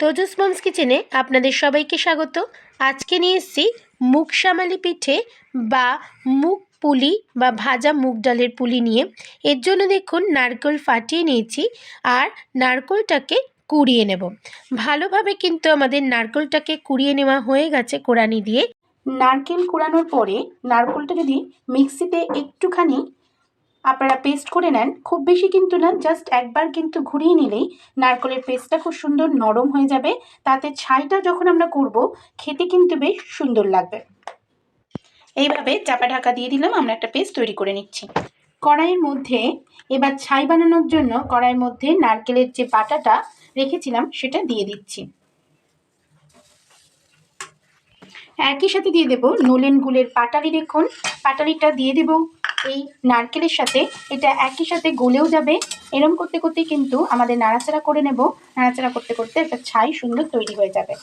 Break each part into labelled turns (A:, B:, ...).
A: তোজস moms কিচেনে আপনাদের সবাইকে স্বাগত। আজকে নিয়ে এসেছি মুগ সামালি পিঠে বা মুগ পুলি বা ভাজা মুগ ডালের পুলি নিয়ে। এর জন্য দেখুন নারকেল ফাটিয়ে নিয়েছি আর নারকেলটাকে কুড়িয়ে নেব। ভালোভাবে কিন্তু আমাদের নারকেলটাকে কুড়িয়ে নেওয়া হয়ে গেছে কোড়ানি দিয়ে। নারকেল কুড়ানোর পরে নারকেলটা যদি মিক্সিতে একটুখানি আপনারা পেস্ট করে নেন। খুব বেশি কিন্তু না জাস্ট একবার কিন্তু ঘুরিয়ে নিলেই নারকেলের পেস্টটা খুব সুন্দর নরম হয়ে যাবে। তাতে ছাইটা যখন আমরা করব, খেতে কিন্তু বেশ সুন্দর লাগবে। এইভাবে চাপা ঢাকা দিয়ে দিলাম, আমরা একটা পেস্ট তৈরি করে নিচ্ছি। কড়াইয়ের মধ্যে এবার ছাই বানানোর জন্য কড়াইয়ের মধ্যে নারকেলের যে বাটাটা রেখেছিলাম, সেটা দিয়ে দিচ্ছি। একই সাথে দিয়ে দেব, নলেন গুলের পাটালি দেখুন। পাটালিটা দিয়ে দেব এই নারকেলের সাথে এটা একই সাথে গলেও যাবে। এরম করতে করতে কিন্তু আমাদের নাড়াচাড়া করে নেব। নাড়াচাড়া করতে করতে একটা ছাই সুন্দর তৈরি হয়ে যাবে।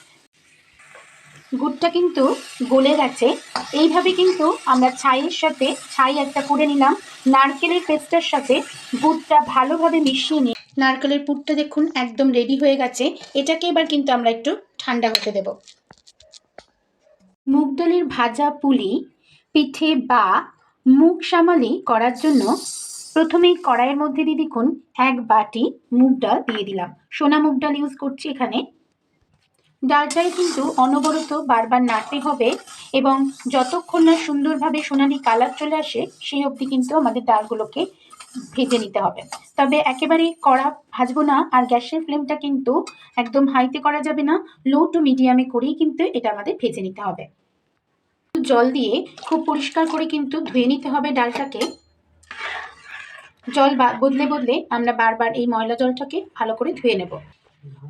A: গুড়টা কিন্তু গলে গেছে। এইভাবে কিন্তু আমরা ছাইয়ের সাথে ছাই একটা করে নিলাম। নারকেলের পেস্টের সাথে গুড়টা ভালোভাবে মিশিয়ে নিই নারকেলের পুরটা দেখুন একদম রেডি হয়ে গেছে। এটাকে এবার কিন্তু আমরা একটু ঠান্ডা হতে দেব। মুগ ভাজা পুলি, পিঠে বা মুগ সামালি করার জন্য প্রথমেই কড়াইয়ের মধ্যে দিয়ে দেখুন এক বাটি মুগ ডাল দিয়ে দিলাম। সোনা মুগ ডাল ইউজ করছি এখানে। ডালটাই কিন্তু অনবরত বারবার নাড়তে হবে এবং যতক্ষণ না সুন্দরভাবে সোনালি কালার চলে আসে, সেই অবধি কিন্তু আমাদের ডালগুলোকে ভেজে নিতে হবে। তবে একেবারে কড়া ভাজবো না, আর গ্যাসের ফ্লেমটা কিন্তু একদম হাইতে করা যাবে না লো টু মিডিয়ামে করেই কিন্তু এটা আমাদের ভেজে নিতে হবে। জল দিয়ে খুব পরিষ্কার করে কিন্তু ধুয়ে নিতে হবে ডালটাকে। জল বদলে বদলে আমরা বারবার এই ময়লা জলটাকে ভালো করে ধুয়ে নেব।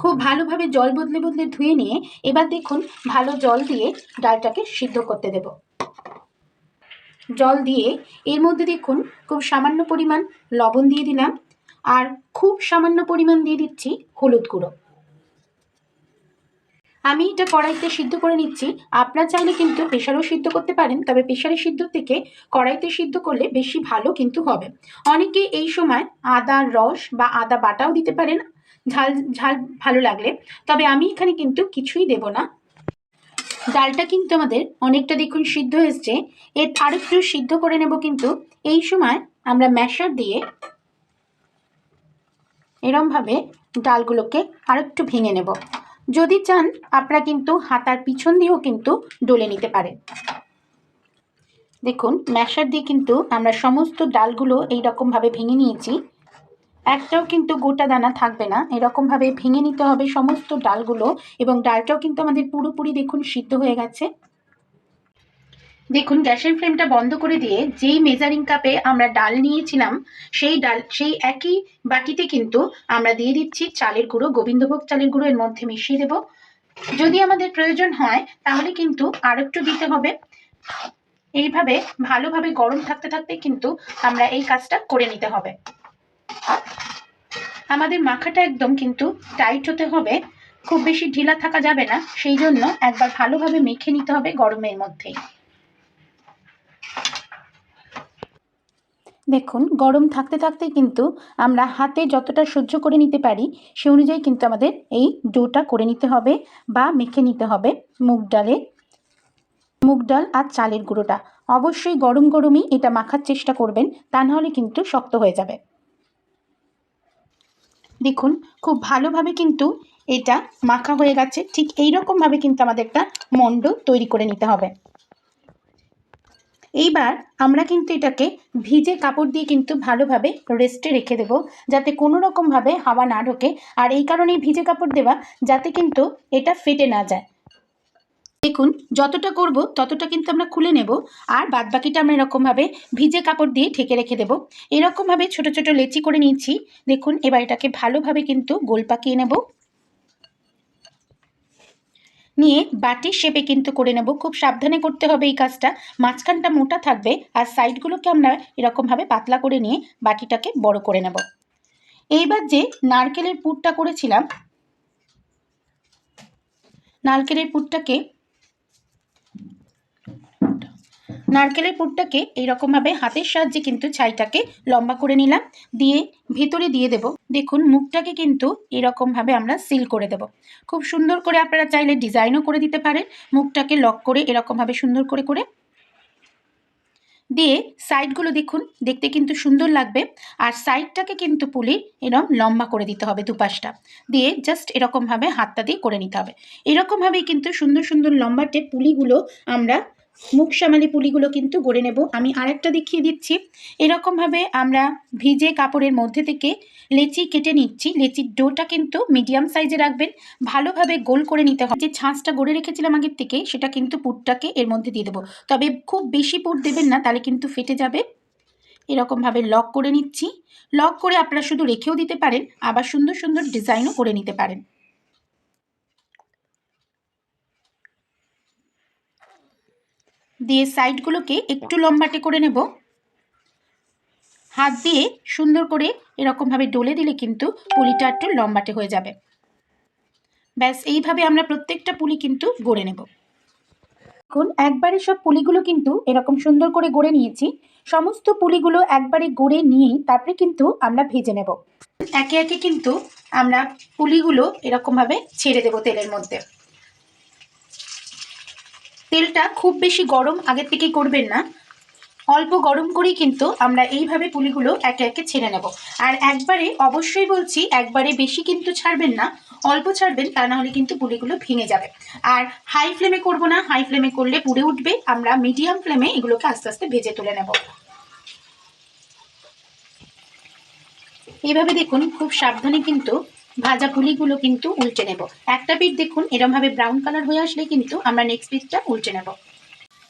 A: খুব ভালোভাবে জল বদলে বদলে ধুয়ে নিয়ে এবার দেখুন ভালো জল দিয়ে ডালটাকে সিদ্ধ করতে দেব। জল দিয়ে এর মধ্যে দেখুন খুব সামান্য পরিমাণ লবণ দিয়ে দিলাম। আর খুব সামান্য পরিমাণ দিয়ে দিচ্ছি হলুদ গুঁড়ো। আমি এটা কড়াইতে সিদ্ধ করে নিচ্ছি। আপনার চাইলে কিন্তু প্রেশারও সিদ্ধ করতে পারেন, তবে প্রেশারে সিদ্ধ থেকে কড়াইতে সিদ্ধ করলে বেশি ভালো কিন্তু হবে। অনেকে এই সময় আদার রস বা আদা বাটাও দিতে পারেন, ঝাল ঝাল ভালো লাগলে। তবে আমি এখানে কিন্তু কিছুই দেব না। ডালটা কিন্তু আমাদের অনেকটা দেখুন সিদ্ধ এসছে এর আরেকটু সিদ্ধ করে নেব কিন্তু। এই সময় আমরা ম্যাশার দিয়ে এরমভাবে ডালগুলোকে আরেকটু ভেঙে নেব। যদি চান, আপনারা কিন্তু হাতার পিছন দিয়েও কিন্তু ডলে নিতে পারেন। দেখুন, ম্যাশার দিয়ে কিন্তু আমরা সমস্ত ডালগুলো এই রকমভাবে ভেঙে নিয়েছি। একটাও কিন্তু গোটা দানা থাকবে না। এরকমভাবে ভেঙে নিতে হবে সমস্ত ডালগুলো এবং ডালটাও কিন্তু আমাদের পুরোপুরি দেখুন সিদ্ধ হয়ে গেছে। দেখুন, গ্যাসের ফ্লেমটা বন্ধ করে দিয়ে যেই মেজারিং কাপে আমরা ডাল নিয়েছিলাম, সেই ডাল, সেই একই বাটিতে কিন্তু আমরা দিয়ে দিচ্ছি চালের গুঁড়ো, গোবিন্দভোগ চালের গুঁড়ো এর মধ্যে মিশিয়ে দেব। যদি আমাদের প্রয়োজন হয়, তাহলে কিন্তু আর একটু দিতে হবে। এইভাবে, ভালোভাবে গরম থাকতে থাকতে কিন্তু আমরা এই কাজটা করে নিতে হবে। আমাদের মাখাটা একদম কিন্তু টাইট হতে হবে। খুব বেশি ঢিলা থাকা যাবে না, সেই জন্য একবার ভালোভাবে মেখে নিতে হবে গরমের মধ্যেই। দেখুন, গরম থাকতে থাকতে কিন্তু আমরা হাতে যতটা সহ্য করে নিতে পারি, সে অনুযায়ী কিন্তু আমাদের এই ডোটা করে নিতে হবে বা মেখে নিতে হবে মুগ ডালে। মুগ ডাল আর চালের গুঁড়োটা। অবশ্যই গরম গরমই এটা মাখার চেষ্টা করবেন, তা নাহলে কিন্তু শক্ত হয়ে যাবে। দেখুন, খুব ভালোভাবে কিন্তু এটা মাখা হয়ে গেছে। ঠিক এই রকমভাবে কিন্তু আমাদের একটা মণ্ড তৈরি করে নিতে হবে। এইবার আমরা কিন্তু এটাকে ভিজে কাপড় দিয়ে কিন্তু ভালোভাবে রেস্টে রেখে দেব, যাতে কোনো রকমভাবে হাওয়া না ঢোকে। আর এই কারণেই ভিজে কাপড় দেওয়া, যাতে কিন্তু এটা ফেটে না যায়। দেখুন, যতটা করব ততটা কিন্তু আমরা খুলে নেব, আর বাদ বাকিটা আমরা এরকমভাবে ভিজে কাপড় দিয়ে ঢেকে রেখে দেবো। এরকমভাবে ছোট ছোট লেচি করে নিচ্ছি দেখুন, এবার এটাকে ভালোভাবে কিন্তু গোল পাকিয়ে নেব। নিয়ে বাটির শেপে কিন্তু করে নেব। খুব সাবধানে করতে হবে এই কাজটা। মাঝখানটা মোটা থাকবে আর সাইডগুলোকে আমরা এরকমভাবে পাতলা করে নিয়ে বাটিটাকে বড় করে নেব। এইবার যে নারকেলের পুরটা করেছিলাম, নারকেলের পুরটাকে
B: নারকেলের পুরটাকে এইরকমভাবে হাতের সাহায্যে কিন্তু ছাইটাকে লম্বা করে নিলাম। দিয়ে ভেতরে দিয়ে দেব। দেখুন, মুখটাকে কিন্তু এরকমভাবে আমরা সিল করে দেব। খুব সুন্দর করে আপনারা চাইলে ডিজাইনও করে দিতে পারেন। মুখটাকে লক করে এরকমভাবে সুন্দর করে করে। দিয়ে সাইডগুলো দেখুন, দেখতে কিন্তু সুন্দর লাগবে। আর সাইডটাকে কিন্তু পুলির এরকম লম্বা করে দিতে হবে দুপাশটা। দিয়ে জাস্ট এরকমভাবে হাতটা দিয়ে করে নিতে হবে। এরকমভাবেই কিন্তু সুন্দর সুন্দর লম্বাটে পুলিগুলো আমরা মুখ সামালি পুলিগুলো কিন্তু গড়ে নেব। আমি আরেকটা দেখিয়ে দিচ্ছি। এরকমভাবে আমরা ভিজে কাপড়ের মধ্যে থেকে লেচি কেটে নিচ্ছি। লেচির ডোটা কিন্তু মিডিয়াম সাইজে রাখবেন। ভালোভাবে গোল করে নিতে হবে। যে ছাঁচটা গড়ে রেখেছিলাম আগের থেকে, সেটা কিন্তু পুরটাকে এর মধ্যে দিয়ে দেবো। তবে খুব বেশি পুর দেবেন না, তাহলে কিন্তু ফেটে যাবে। এরকমভাবে লক করে নিচ্ছি। লক করে আপনারা শুধু রেখেও দিতে পারেন, আবার সুন্দর সুন্দর ডিজাইনও করে নিতে পারেন। দিয়ে সাইডগুলোকে একটু লম্বাটে করে নেব। হাত দিয়ে সুন্দর করে এরকমভাবে ডলে দিলে কিন্তু পুলিটা একটু লম্বাটে হয়ে যাবে। ব্যাস, এইভাবে আমরা প্রত্যেকটা পুলি কিন্তু গড়ে নেব। এখন একবারে সব পুলিগুলো কিন্তু এরকম সুন্দর করে গড়ে নিয়েছি। সমস্ত পুলিগুলো একবারে গড়ে নিয়েই তারপরে কিন্তু আমরা ভেজে নেব। একে একে কিন্তু আমরা পুলিগুলো এরকমভাবে ছেড়ে দেব তেলের মধ্যে। তেলটা খুব বেশি গরম আগের থেকেই করবেন না। অল্প গরম করেই কিন্তু আমরা এইভাবে পুলিগুলো একে একে ছেড়ে নেব। আর একবারে অবশ্যই বলছি, একবারে বেশি কিন্তু ছাড়বেন না, অল্প ছাড়বেন, তা না হলে কিন্তু পুলিগুলো ভেঙে যাবে। আর হাই ফ্লেমে করব না হাই ফ্লেমে করলে পুড়ে উঠবে, আমরা মিডিয়াম ফ্লেমে এগুলোকে আস্তে আস্তে ভেজে তুলে নেব। এইভাবে দেখুন, খুব সাবধানে কিন্তু ভাজা পুলিগুলো কিন্তু উল্টে নেব। একটা পিঠ দেখুন, এরমভাবে ব্রাউন কালার হয়ে আসলে কিন্তু আমরা নেক্সট পিঠটা উল্টে নেব।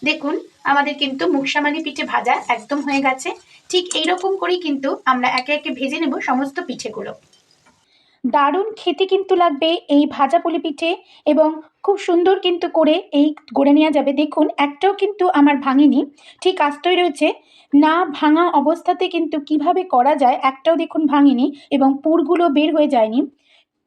B: দেখুন, আমাদের কিন্তু মুখসামানি পিঠে ভাজা একদম হয়ে গেছে। ঠিক এইরকম করেই কিন্তু আমরা একে একে ভেজে নেব সমস্ত পিঠেগুলো। দারুণ খেতে কিন্তু লাগবে এই ভাজা পুলি পিঠে এবং খুব সুন্দর কিন্তু করে এই গড়ে নেওয়া যাবে। দেখুন, একটাও কিন্তু আমার ভাঙেনি। ঠিক আস্তই রয়েছে। না ভাঙা অবস্থাতে কিন্তু কীভাবে করা যায় একটাও দেখুন ভাঙেনি এবং পুরগুলো বের হয়ে যায়নি।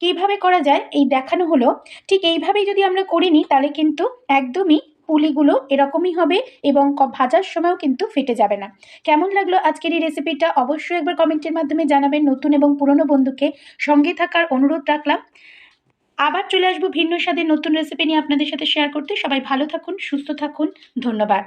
B: কীভাবে করা যায় এই দেখানো হলো। ঠিক এইভাবেই যদি আমরা করে নিই তাহলে কিন্তু একদমই পুলিগুলো এরকমই হবে এবং ভাজার সময়ও কিন্তু ফেটে যাবে না। কেমন লাগল আজকের এই রেসিপিটা অবশ্যই একবার কমেন্টের মাধ্যমে জানাবেন নতুন এবং পুরনো বন্ধুকে। সঙ্গে থাকার অনুরোধ রাখলাম। আবার চলে আসব ভিন্ন স্বাদের নতুন রেসিপি নিয়ে আপনাদের সাথে শেয়ার করতে। সবাই ভালো থাকুন, সুস্থ থাকুন। ধন্যবাদ।